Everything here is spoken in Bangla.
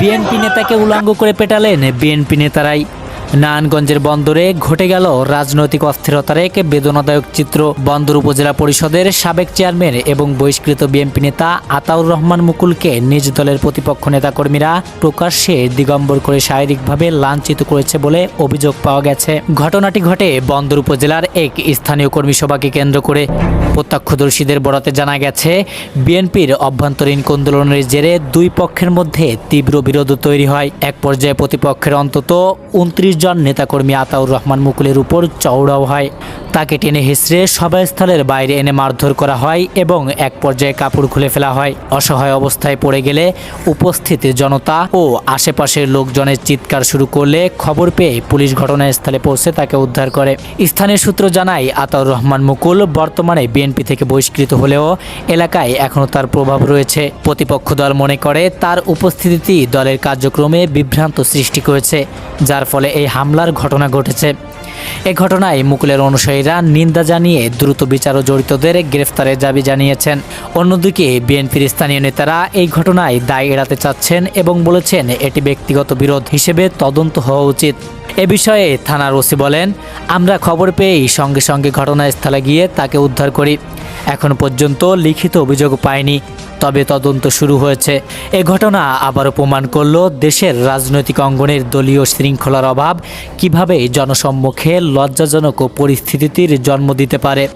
বিএনপি নেতাকে উলঙ্গ করে পেটালেন বিএনপি নেতারাই। নারায়ণগঞ্জের বন্দরে ঘটে গেল রাজনৈতিক অস্থিরতার এক বেদনাদায়ক চিত্র। বন্দর উপজেলা পরিষদের সাবেক চেয়ারম্যান এবং বহিষ্কৃত বিএনপি নেতা আতাউর রহমান মুকুলকে নিজ দলের প্রতিপক্ষ নেতাকর্মীরা প্রকাশ্যে দিগম্বর করে শারীরিকভাবে লাঞ্ছিত করেছে বলে অভিযোগ পাওয়া গেছে। ঘটনাটি ঘটে বন্দর উপজেলার এক স্থানীয় কর্মী সভাকে কেন্দ্র করে। প্রত্যক্ষদর্শীদের বরাতে জানা গেছে, বিএনপির অভ্যন্তরীণ আন্দোলনের জেরে দুই পক্ষের মধ্যে তীব্র বিরোধ তৈরি হয়। এক পর্যায়ে প্রতিপক্ষের অন্তত উনত্রিশ জন নেতাকর্মী আতাউর রহমান মুকুলের উপর চওড়াও হয়। তাকে টেনে হিসড়ে সভাস্থলের বাইরে এনে মারধর করা হয় এবং এক পর্যায়ে কাপড় খুলে ফেলা হয়। অসহায় অবস্থায় পড়ে গেলে উপস্থিত জনতা ও আশেপাশের লোকজনের চিৎকার শুরু করলে খবর পেয়ে পুলিশ ঘটনাস্থলে পৌঁছে তাকে উদ্ধার করে। স্থানীয় সূত্র জানায়, আতাউর রহমান মুকুল বর্তমানে বিএনপি থেকে বহিষ্কৃত হলেও এলাকায় এখনও তার প্রভাব রয়েছে। প্রতিপক্ষ দল মনে করে, তার উপস্থিতি দলের কার্যক্রমে বিভ্রান্ত সৃষ্টি করেছে, যার ফলে এই হামলার ঘটনা ঘটেছে। এ ঘটনায় মুকুলের অনুসারীরা নিন্দা জানিয়ে দ্রুত বিচার ও জড়িতদের গ্রেফতারের দাবি জানিয়েছেন। অন্যদিকে বিএনপির স্থানীয় নেতারা এই ঘটনায় দায় এড়াতে চাচ্ছেন এবং বলেছেন এটি ব্যক্তিগত বিরোধ হিসেবে তদন্ত হওয়া উচিত। এ বিষয়ে থানার ওসি বলেন, আমরা খবর পেয়েই সঙ্গে সঙ্গে ঘটনাস্থলে গিয়ে তাকে উদ্ধার করি। এখন পর্যন্ত লিখিত অভিযোগ পায়নি তবে তদন্ত শুরু হয়েছে। এ ঘটনা আবারও প্রমাণ করল দেশের রাজনৈতিক অঙ্গনের দলীয় শৃঙ্খলার অভাব, কীভাবে জনসম্মুখে লজ্জাজনক পরিস্থিতির জন্ম দিতে পারে।